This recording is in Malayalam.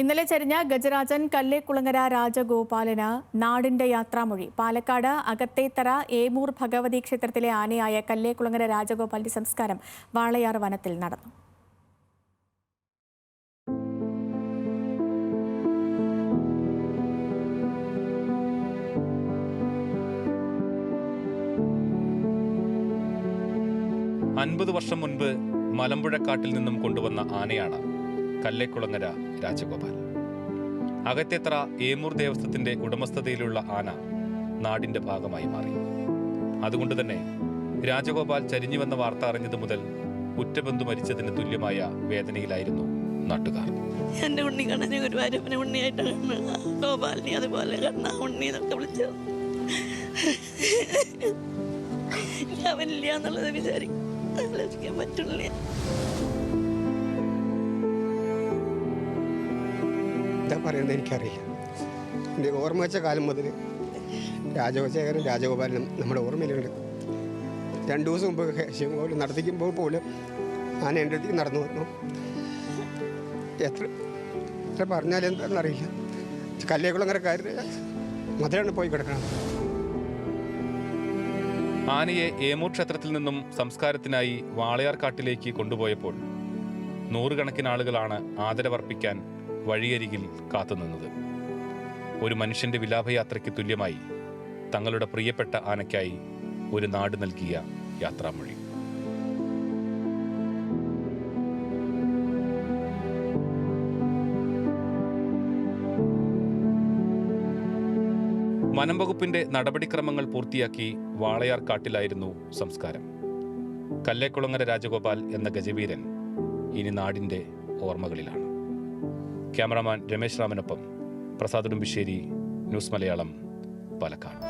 ഇന്നലെ ചരിഞ്ഞ ഗജരാജൻ കല്ലേക്കുളങ്ങര രാജഗോപാലന് നാടിന്റെ യാത്രാമൊഴി. പാലക്കാട് അകത്തേത്തറ ഏമൂർ ഭഗവതി ക്ഷേത്രത്തിലെ ആനയായ കല്ലേക്കുളങ്ങര രാജഗോപാലിന്റെ സംസ്കാരം വാളയാർ വനത്തിൽ നടന്നു. അൻപത് വർഷം മുൻപ് മലമ്പുഴക്കാട്ടിൽ നിന്നും കൊണ്ടുവന്ന ആനയാണ്. കല്ലേക്കുളങ്ങര രാജഗോപാൽ. അകത്തേത്ര ഏമൂർ ദേവസ്വത്തിന്റെ ഉടമസ്ഥതയിലുള്ള ആന നാടിന്റെ ഭാഗമായി മാറി. അതുകൊണ്ട് തന്നെ രാജഗോപാൽ ചരിഞ്ഞു വന്ന വാർത്ത അറിഞ്ഞത് മുതൽ ഉറ്റബന്ധു മരിച്ചതിന് തുല്യമായ വേദനയിലായിരുന്നു നാട്ടുകാർ. എന്റെ ഉണ്ണി കണ്ണനെ ഗുരുവായൂരപ്പനെ ഉണ്ണിയായിട്ടാണ് ഗോപാലിനെ അതുപോലെ കണ്ണ ഉണ്ണി എന്നൊക്കെ വിളിച്ചത് അവനില്ല എന്നുള്ളത് വിചാരിക്കും ആലോചിക്കാൻ എന്താ പറയുന്നത് എനിക്കറിയില്ല. എന്റെ ഓർമ്മ വെച്ച കാലം മുതൽ രാജശേഖരൻ രാജഗോപാലനും നമ്മുടെ ഓർമ്മയിലുണ്ട്. രണ്ടു ദിവസം മുമ്പ് ശിവഗോപാൽ നടത്തിക്കുമ്പോൾ പോലും ഞാൻ എന്റെ അടുത്തേക്ക് നടന്നു വന്നു. എത്ര എത്ര പറഞ്ഞാലും എന്താണെന്നറിയില്ല കാര്യം മധുരമാണ് പോയി കിടക്കണം. ആനയെ ഏമൂർ ക്ഷേത്രത്തിൽ നിന്നും സംസ്കാരത്തിനായി വാളയാർ കാട്ടിലേക്ക് കൊണ്ടുപോയപ്പോൾ നൂറുകണക്കിന് ആളുകളാണ് ആദരവർപ്പിക്കാൻ വഴിയരികിൽ കാത്തുനിന്നത് ഒരു മനുഷ്യന്റെ വിലാപയാത്രയ്ക്ക് തുല്യമായി തങ്ങളുടെ പ്രിയപ്പെട്ട ആനയ്ക്കായി ഒരു നാട് നൽകിയ യാത്രാമൊഴി. വനംവകുപ്പിന്റെ നടപടിക്രമങ്ങൾ പൂർത്തിയാക്കി വാളയാർ കാട്ടിലായിരുന്നു സംസ്കാരം. കല്ലേക്കുളങ്ങര രാജഗോപാൽ എന്ന ഗജവീരൻ ഇനി നാടിന്റെ ഓർമ്മകളിലാണ്. ക്യാമറാമാൻ രമേശ് രാമനൊപ്പം പ്രസാദ് ഉടുമ്പിശ്ശേരി ന്യൂസ് മലയാളം പാലക്കാട്.